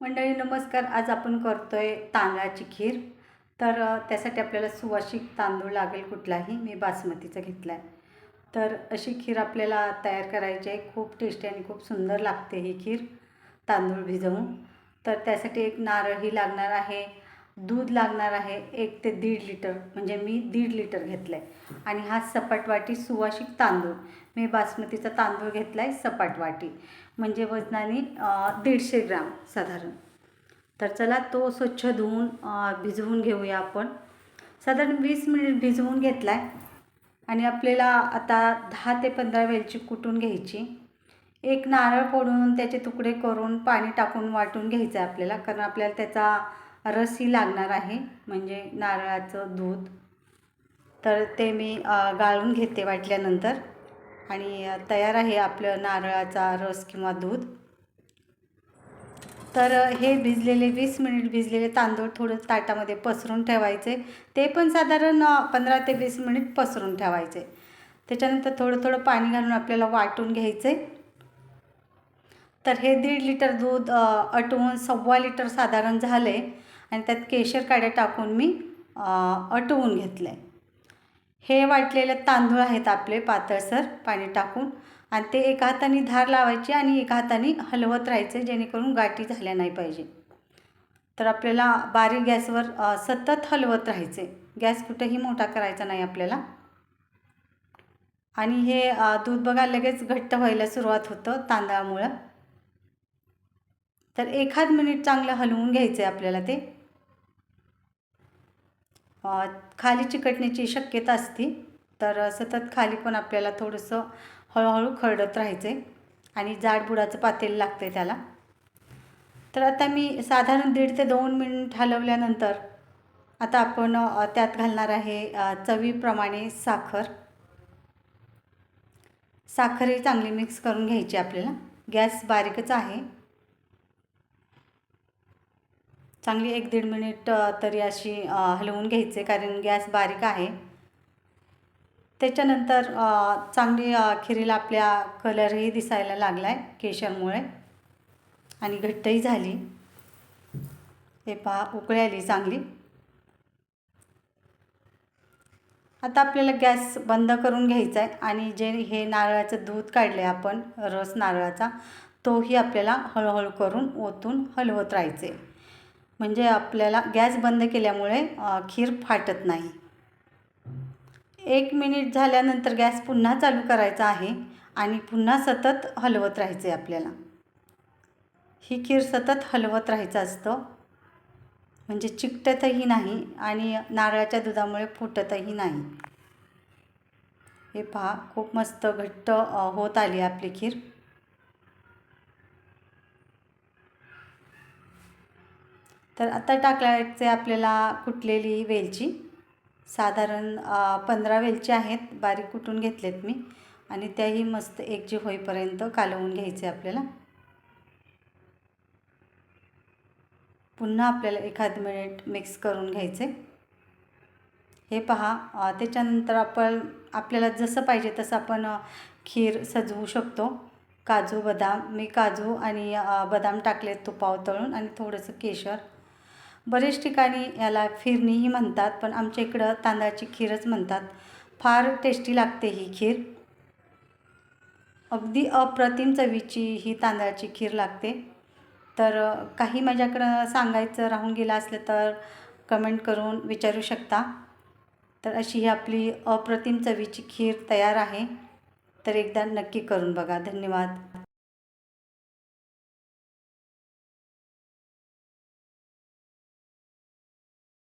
मंडळी नमस्कार. आज आपण करतो आहे तांदळाची खीर. तर त्यासाठी आपल्याला सुवासिक तांदूळ लागेल कुठलाही. मी बासमतीचा घेतला आहे तर अशी खीर आपल्याला तयार करायची आहे. खूप टेस्टी आणि खूप सुंदर लागते ही खीर तांदूळ भिजवून. तर त्यासाठी एक नारळही लागणार आहे. दूध लागणार आहे एक ते दीड लिटर म्हणजे मी दीड लिटर घेतलं आहे आणि हा सपाट वाटी सुवासिक तांदूळ. मी बासमतीचा तांदूळ घेतला आहे सपाट वाटी म्हणजे वजनाने दीडशे ग्राम साधारण. तर चला तो स्वच्छ धुवून भिजवून घेऊया आपण. साधारण वीस मिनिट भिजवून घेतला आहे आणि आपल्याला आता दहा ते पंधरा वेलची कुटून घ्यायची. एक नारळ फोडून त्याचे तुकडे करून पाणी टाकून वाटून घ्यायचं आहे आपल्याला कारण आपल्याला त्याचा रसही लागणार आहे म्हणजे नारळाचं दूध. तर ते मी गाळून घेते वाटल्यानंतर. आणि तयार आहे आपलं नारळाचा रस किंवा दूध. तर हे भिजलेले वीस मिनिट भिजलेले तांदूळ थोडं ताटामध्ये पसरून ठेवायचे. ते पण साधारण पंधरा ते वीस मिनिट पसरून ठेवायचे. त्याच्यानंतर थोडं थोडं पाणी घालून आपल्याला वाटून घ्यायचे. तर हे दीड लिटर दूध अटवून सव्वा लिटर साधारण झाले. आणि त्यात केशर काड्या टाकून मी अटवून घेतलं आहे हे वाटलेले तांदूळ आहेत आपले पातळसर पाणी टाकून. आणि ते एका हाताने धार लावायची आणि एका हाताने हलवत राहायचे जेणेकरून गाठी झाल्या नाही पाहिजे. तर आपल्याला बारीक गॅसवर सतत हलवत राहायचे. गॅस कुठेही मोठा करायचा नाही आपल्याला. आणि हे दूध बघा लगेच घट्ट व्हायला सुरुवात होतं तांदळामुळं. तर एखाद मिनिट चांगलं हलवून घ्यायचं आहे आपल्याला ते. खाली चिकटण्याची शक्यता असते. तर सतत खाली पण आपल्याला थोडंसं हळूहळू खरडत राहायचं आहे आणि जाडबुडाचं पातेल लागतं आहे त्याला. तर आता मी साधारण दीड ते दोन मिनिट हलवल्यानंतर आता आपण त्यात घालणार आहे चवीप्रमाणे साखर. साखरही चांगली मिक्स करून घ्यायची आपल्याला. गॅस बारीकच आहे. चांगली एक दीड मिनिट तरी अशी हलवून घ्यायचे कारण गॅस बारीक आहे. त्याच्यानंतर चांगली खिरीला आपल्या कलरही दिसायला लागला आहे केशरमुळे आणि घट्टही झाली. हे पहा उकळी आली चांगली. आता आपल्याला गॅस बंद करून घ्यायचा आहे आणि जे हे नारळाचं दूध काढले आपण रस नारळाचा तोही आपल्याला हळूहळू करून ओतून हलवत राहायचे म्हणजे आपल्याला गॅस बंद केल्यामुळे खीर फाटत नाही. एक मिनिट झाल्यानंतर गॅस पुन्हा चालू करायचा आहे आणि पुन्हा सतत हलवत राहायचं आहे आपल्याला. ही खीर सतत हलवत राहायचं असतं. म्हणजे चिकटतही नाही आणि नारळाच्या दुधामुळे फुटतही नाही. हे पहा खूप मस्त घट्ट होत आली आपली खीर. तर आता टाकायचे आपल्याला कुटलेली वेलची. साधारण पंधरा वेलची आहेत. बारीक कुटून घेतलेत मी. आणि त्याही मस्त एकजीव होईपर्यंत कालवून घ्यायचे आपल्याला. पुन्हा आपल्याला एखाद मिनिट मिक्स करून घ्यायचे. हे पहा त्याच्यानंतर आपण आपल्याला जसं पाहिजे तसं आपण खीर सजवू शकतो. काजू बदाम. मी काजू आणि बदाम टाकले तुपाव तळून आणि थोडंसं केशर. बरेच ठिकाणी याला फिरणीही म्हणतात पण आमच्या इकडं तांदळाची खीरच म्हणतात. फार टेस्टी लागते ही खीर. अगदी अप्रतिम चवीची ही तांदळाची खीर लागते. तर काही माझ्याकडं सांगायचं राहून गेलं असलं तर कमेंट करून विचारू शकता. तर अशी ही आपली अप्रतिम चवीची खीर तयार आहे. तर एकदा नक्की करून बघा. धन्यवाद.